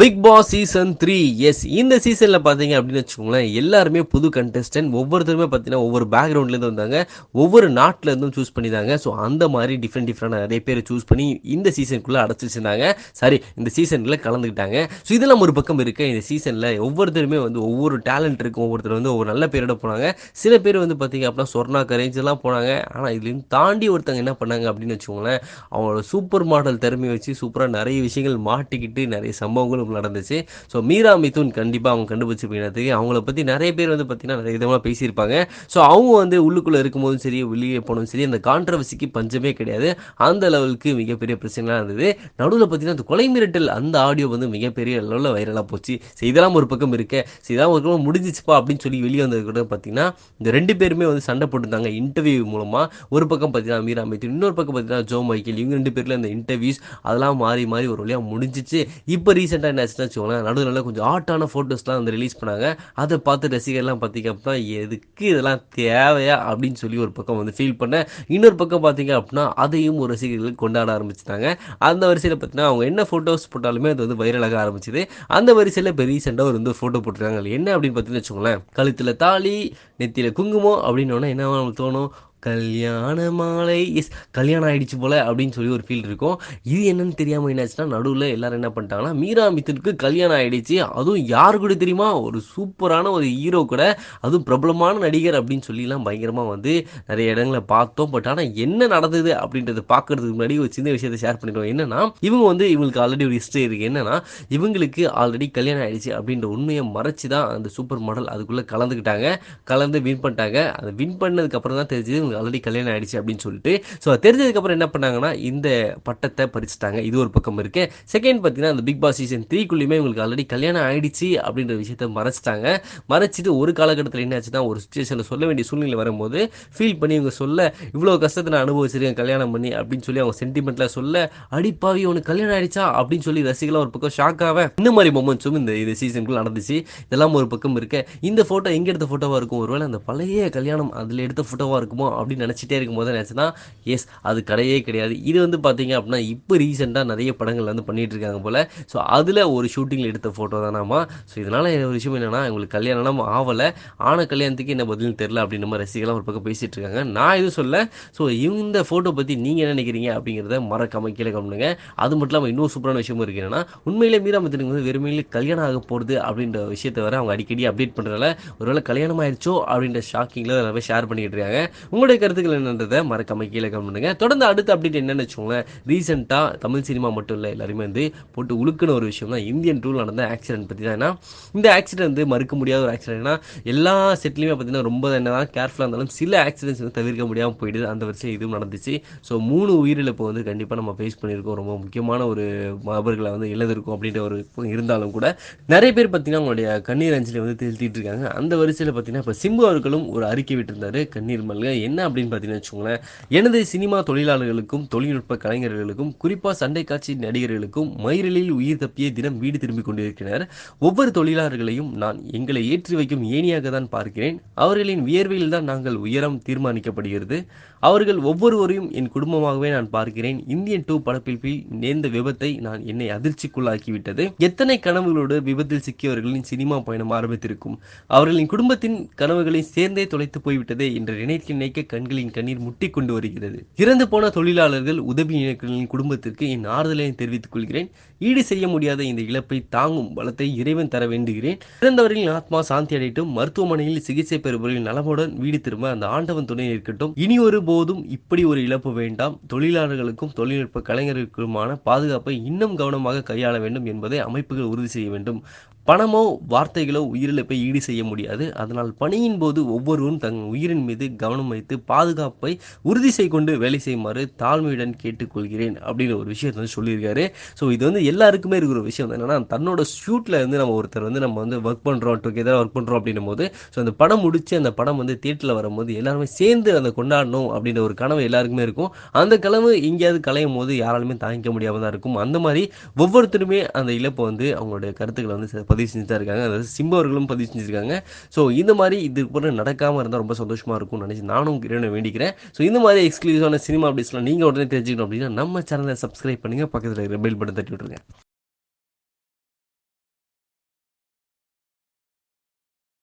Bigg Boss season three yes இந்த சீசனில் பார்த்தீங்க அப்படின்னு வச்சுக்கோங்களேன் எல்லாருமே புது கண்டெஸ்டன்ட் ஒவ்வொருத்தருமே பார்த்தீங்கன்னா ஒவ்வொரு பேக்ரவுண்ட்லேருந்து வந்தாங்க. ஒவ்வொரு நாட்டில் இருந்தும் சூஸ் பண்ணிதாங்க. ஸோ அந்த மாதிரி டிஃப்ரெண்ட் டிஃப்ரெண்ட் நிறைய பேர் சூஸ் பண்ணி இந்த சீசனுக்குள்ளே அடைச்சி வச்சுருந்தாங்க. சாரி இந்த சீசனில் கலந்துக்கிட்டாங்க. ஸோ இதெல்லாம் ஒரு பக்கம் இருக்குது இந்த சீசனில் ஒவ்வொருத்தருமே வந்து ஒவ்வொரு டேலண்ட் இருக்கும் ஒவ்வொருத்தர் வந்து ஒவ்வொரு நல்ல பேரோட போனாங்க. சில பேர் வந்து பார்த்தீங்க அப்படின்னா சொர்ணா கரேஞ்செல்லாம் போனாங்க. ஆனால் இதுலேயும் தாண்டி ஒருத்தங்க என்ன பண்ணாங்க அப்படின்னு வச்சுக்கோங்களேன் அவங்களோட சூப்பர் மாடல் திறமையை வச்சு சூப்பராக நிறைய விஷயங்கள் மாட்டிக்கிட்டு நிறைய சம்பவங்களும் நடந்துச்சு. ஸோ மீரா மிதுன் கண்டிப்பாக அவங்க கண்டுபிடிச்சிருப்பீங்க அவங்கள பற்றி நிறைய பேர் வந்து பார்த்தீங்கன்னா நிறைய விதமாக பேசியிருப்பாங்க. ஸோ அவங்க வந்து உள்ளுக்குள்ளே இருக்கும்போதும் சரி வெளியே போனதும் சரி அந்த கான்ட்ரவர்சிக்கு பஞ்சமே கிடையாது. அந்த லெவலுக்கு மிகப்பெரிய பிரச்சனைலாம் இருந்தது. நடுவில் பார்த்தீங்கன்னா அந்த கொலை மிரட்டல் அந்த ஆடியோ வந்து மிகப்பெரிய லெவலில் வைரலாக போச்சு. ஸோ இதெல்லாம் ஒரு பக்கம் இருக்க. ஸோ இதெல்லாம் ஒரு பக்கம் முடிஞ்சிச்சுப்பா அப்படின்னு சொல்லி வெளியே வந்தது கூட பார்த்தீங்கன்னா இந்த ரெண்டு பேருமே வந்து சண்டை போட்டுருந்தாங்க இன்டர்வியூ மூலமாக ஒரு பக்கம் பார்த்தீங்கன்னா மீரா இன்னொரு பக்கம் பார்த்தீங்கன்னா ஜோ மைக்கேல் இவங்க ரெண்டு பேரில் இந்த இன்டர்வியூஸ் அதெல்லாம் மாறி மாறி ஒரு வழியாக முடிஞ்சிச்சு. இப்போ ரீசெண்டாக என்ன வச்சுக்கோங்களேன் நடுவில் நல்லா கொஞ்சம் ஆட்டான ஃபோட்டோஸ்லாம் வந்து ரிலீஸ் பண்ணாங்க. அதை பார்த்து ரசிகர்லாம் பார்த்தீங்க அப்படின்னா எதுக்கு இதெல்லாம் தேவையா அப்படின்னு சொல்லி ஒரு பக்கம் வந்து ஃபீல் பண்ணேன் இன்னொரு பக்கம் பார்த்தீங்க அப்படின்னா அதையும் ஒரு ரசிகர்கள் கொண்டாட ஆரம்பிச்சிட்டாங்க. அந்த வரிசையில் பார்த்தீங்கன்னா அவங்க என்ன ஃபோட்டோஸ் போட்டாலுமே அது வந்து வைரலாக ஆரம்பிச்சிது. அந்த வரிசையில் இப்போ ரீசெண்டாக ஒரு வந்து ஃபோட்டோ போட்டிருக்காங்க. என்ன அப்படின்னு பார்த்தீங்கன்னா வச்சுக்கோங்களேன் கழுத்தில் தாலி நெத்தியில் குங்குமம் அப்படின்னு என்ன தோணும்? கல்யாண மாலை எஸ் கல்யாணம் ஆகிடுச்சு போல அப்படின்னு சொல்லி ஒரு ஃபீல் இருக்கும். இது என்னன்னு தெரியாமல் என்னாச்சுன்னா நடுவில் எல்லோரும் என்ன பண்ணிட்டாங்கன்னா மீரா மித்துனுக்கு கல்யாணம் ஆகிடுச்சு அதுவும் யார் கூட தெரியுமா? ஒரு சூப்பரான ஒரு ஹீரோ கூட. அதுவும் பிரபலமான நடிகர் அப்படின்னு சொல்லிலாம் பயங்கரமாக வந்து நிறைய இடங்களை பார்த்தோம். பட் ஆனால் என்ன நடந்தது அப்படின்றத பார்க்கறதுக்கு முன்னாடி ஒரு சின்ன விஷயத்தை ஷேர் பண்ணிடுவோம் என்னன்னா இவங்க வந்து இவங்களுக்கு ஆல்ரெடி ஒரு ஹிஸ்ட்ரி இருக்குது என்னன்னா இவங்களுக்கு ஆல்ரெடி கல்யாணம் ஆகிடுச்சு அப்படின்ற உண்மையை மறைச்சி தான் அந்த சூப்பர் மாடல் அதுக்குள்ளே கலந்துக்கிட்டாங்க. கலந்து வின் பண்ணிட்டாங்க. அதை வின் பண்ணதுக்கப்புறம் தான் தெரிஞ்சது அவங்களுக்கு ஆல்ரெடி கல்யாணம் ஆயிடுச்சு அப்படின்னு சொல்லிட்டு ஸோ தெரிஞ்சதுக்கப்புறம் என்ன பண்ணாங்கன்னா இந்த பட்டத்தை பறிச்சுட்டாங்க. இது ஒரு பக்கம் இருக்கு. செகண்ட் பார்த்தீங்கன்னா அந்த பிக் பாஸ் சீசன் த்ரீக்குள்ளேயுமே இவங்களுக்கு ஆல்ரெடி கல்யாணம் ஆயிடுச்சு அப்படின்ற விஷயத்த மறைச்சிட்டாங்க. மறைச்சிட்டு ஒரு காலகட்டத்தில் என்ன ஆச்சுன்னா ஒரு சுச்சுவேஷனில் சொல்ல வேண்டிய சூழ்நிலை வரும்போது ஃபீல் பண்ணி இவங்க சொல்ல இவ்வளோ கஷ்டத்தை நான் அனுபவிச்சிருக்கேன் கல்யாணம் பண்ணி அப்படின்னு சொல்லி அவங்க சென்டிமெண்ட்டில் சொல்ல அடிப்பாவி உனக்கு கல்யாணம் ஆயிடுச்சா? அப்படின்னு சொல்லி ரசிகலாம் ஒரு பக்கம் ஷாக் ஆவேன் இந்த மாதிரி மொமெண்ட்ஸும் இந்த இது சீசனுக்குள்ள நடந்துச்சு. இதெல்லாம் ஒரு பக்கம் இருக்க. இந்த ஃபோட்டோ எங்கே எடுத்த ஃபோட்டோவாக இருக்கும்? ஒருவேளை அந்த பழைய கல்யாணம் அதில் எடுத்த ஃபோட்டோவாக இருக்குமோ அப்படின்னு நினச்சிட்டே இருக்கும்போது நினச்சுன்னா எஸ் அது கிடையவே கிடையாது. இது வந்து பார்த்தீங்க அப்படின்னா இப்போ ரீசெண்டாக நிறைய படங்கள் வந்து பண்ணிகிட்டு இருக்காங்க போல். ஸோ அதில் ஒரு ஷூட்டிங்கில் எடுத்த ஃபோட்டோ தானாமா. ஸோ இதனால் ஒரு விஷயம் என்னென்னா உங்களுக்கு கல்யாணம் ஆகலை ஆன கல்யாணத்துக்கு என்ன பதில்னு தெரில அப்படின்னு நம்ம ரசிகலாம் ஒரு பக்கம் பேசிகிட்டு இருக்காங்க. நான் எதுவும் சொல்ல ஸோ இந்த ஃபோட்டோ பற்றி நீங்கள் என்ன நினைக்கிறீங்க அப்படிங்கிறத மறக்காமல் கீழே கம்முங்க அது மட்டும் இல்லாமல் இன்னும் சூப்பரான விஷயமும் இருக்குது என்னன்னா உண்மையிலே மீரா வந்து வெறுமையிலே கல்யாணம் ஆக போகிறது அப்படின்ற விஷயத்தை வர அவங்க அடிக்கடி அப்டேட் பண்ணுறதால ஒருவேளை கல்யாணம் ஆயிடுச்சோ அப்படின்ற ஷாக்கிங்கில் நிறைய ஷேர் பண்ணிக்கிட்டு இருக்காங்க. உங்களுடைய கருத்துக்கள் என்னன்றதை மறக்காம கீழே கமெண்ட் பண்ணுங்க. தொடர்ந்து அடுத்த அப்டேட் என்னன்னு வச்சுக்கோங்களேன். ரீசெண்டாக தமிழ் சினிமா மட்டும் இல்லை எல்லாருமே வந்து போட்டு உழுக்குன ஒரு விஷயம் தான் இந்தியன் டூல் நடந்த ஆக்சிடென்ட் பற்றி தான். ஏன்னா இந்த ஆக்சிடென்ட் வந்து மறுக்க முடியாத ஒரு ஆக்சிடென்ட்னா எல்லா செட்லையுமே பார்த்தீங்கன்னா ரொம்ப என்ன தான் கேர்ஃபுல்லாக இருந்தாலும் சில ஆக்சிடென்ட்ஸ் வந்து தவிர்க்க முடியாமல் போயிடுது. அந்த வருஷம் இதுவும் நடந்துச்சு. ஸோ மூணு உயிரிழப்பு வந்து கண்டிப்பாக நம்ம ஃபேஸ் பண்ணியிருக்கோம். ரொம்ப முக்கியமான ஒரு நபர்களை வந்து இழந்திருக்கும் அப்படின்ற ஒரு இருந்தாலும் கூட நிறைய பேர் பார்த்தீங்கன்னா அவங்களுடைய கண்ணீர் அஞ்சலி வந்து திருத்திட்டு இருக்காங்க. அந்த வரிசையில் பார்த்தீங்கன்னா இப்போ சிம்பு அவர்களும் ஒரு அறிக்கை விட்டிருந்தாரு. கண்ணீர் மல்க என்ன அப்படின்னு பார்த்தீங்கன்னா வச்சுக்கோங்களேன். எனது சினிமா தொழிலாளர்களுக்கும் தொழில்நுட்ப கலைஞர்களுக்கும் குறிப்பாக சண்டை காட்சி நடிகர்களுக்கும் மயிரலில் உயிர் தப்பிய தினம் வீடு திரும்பிக் கொண்டிருக்கிறார். ஒவ்வொரு தொழிலாளர்களையும் நான் எங்களை ஏற்றி வைக்கும் ஏணியாக தான் பார்க்கிறேன். அவர்களின் வியர்வையில் தான் நாங்கள் உயரம் தீர்மானிக்கப்படுகிறது. அவர்கள் ஒவ்வொருவரையும் என் குடும்பமாகவே நான் பார்க்கிறேன். இந்தியன் டூ படப்பிடிப்பில் நேர்ந்த விபத்தை நான் என்னை அதிர்ச்சிக்குள்ளாக்கிவிட்டது. எத்தனை கனவுகளோடு விபத்தில் சிக்கியவர்களின் சினிமா பயணம் ஆரம்பித்திருக்கும். அவர்களின் குடும்பத்தின் கனவுகளை சேர்ந்தே தொலைத்து போய்விட்டதே என்று நினைக்க நினைக்க கண்களின் கண்ணீர் முட்டி கொண்டு வருகிறது. இறந்து போன தொழிலாளர்கள் உதவி இயக்குகளின் குடும்பத்திற்கு என் ஆறுதலை தெரிவித்துக் கொள்கிறேன். ஈடு செய்ய முடியாத இந்த இழப்பை தாங்கும் பலத்தை இறைவன் தர வேண்டுகிறேன். இறந்தவர்களின் ஆத்மா சாந்தி அடையட்டும். மருத்துவமனையில் சிகிச்சை பெறுபவர்களின் நலமுடன் வீடு திரும்ப அந்த ஆண்டவன் துணை இருக்கட்டும் இனி ஒரு போதும் இப்படி ஒரு இழப்பு வேண்டாம். தொழிலாளர்களுக்கும் தொழில்நுட்ப கலைஞர்களுக்குமான பாதுகாப்பை இன்னும் கவனமாக கையாள வேண்டும் என்பதை அமைப்புகள் உறுதி செய்ய வேண்டும். பணமோ வார்த்தைகளோ உயிரிழப்பை ஈடு செய்ய முடியாது. அதனால் பணியின் போது ஒவ்வொருவரும் தங் உயிரின் மீது கவனம் வைத்து பாதுகாப்பை உறுதி செய்து கொண்டு வேலை செய்யுமாறு தாழ்மையுடன் கேட்டுக்கொள்கிறேன் அப்படின்ற ஒரு விஷயத்தை வந்து சொல்லியிருக்காரு. ஸோ இது வந்து எல்லாருக்குமே இருக்கிற ஒரு விஷயம் என்னன்னா தன்னோட ஷூட்டில் வந்து நம்ம ஒருத்தர் வந்து நம்ம வந்து ஒர்க் பண்ணுறோம் டுகெதர் ஒர்க் பண்ணுறோம் அப்படின்னும் போது ஸோ அந்த படம் முடிச்சு அந்த படம் வந்து தியேட்டரில் வரும்போது எல்லாருமே சேர்ந்து அந்த கொண்டாடணும் அப்படின்ற ஒரு கனவு எல்லாருக்குமே இருக்கும். அந்த கனவு எங்கேயாவது கலையும் போது யாராலுமே தாங்கிக்க முடியாமல் தான் இருக்கும். அந்த மாதிரி ஒவ்வொருத்தருமே அந்த இழப்பை வந்து அவங்களுடைய கருத்துக்களை வந்து பதிவு செஞ்சு தான் இருக்காங்க. அதாவது சிம்பவர்களும் பதிவு செஞ்சுருக்காங்க. ஸோ இந்த மாதிரி இது போல நடக்காமல் இருந்தால் ரொம்ப சந்தோஷமாக இருக்கும்னு நினச்சி நானும் இறைவனை வேண்டிக்கிறேன். ஸோ இந்த மாதிரி எக்ஸ்க்ளூசிவான சினிமா அப்டேட்ஸ்லாம் நீங்கள் உடனே தெரிஞ்சுக்கணும் அப்படின்னா நம்ம சேனலை சப்ஸ்கிரைப் பண்ணுங்கள் பக்கத்தில் இருக்கிற பெல் பட்டன் தட்டி விட்ருங்க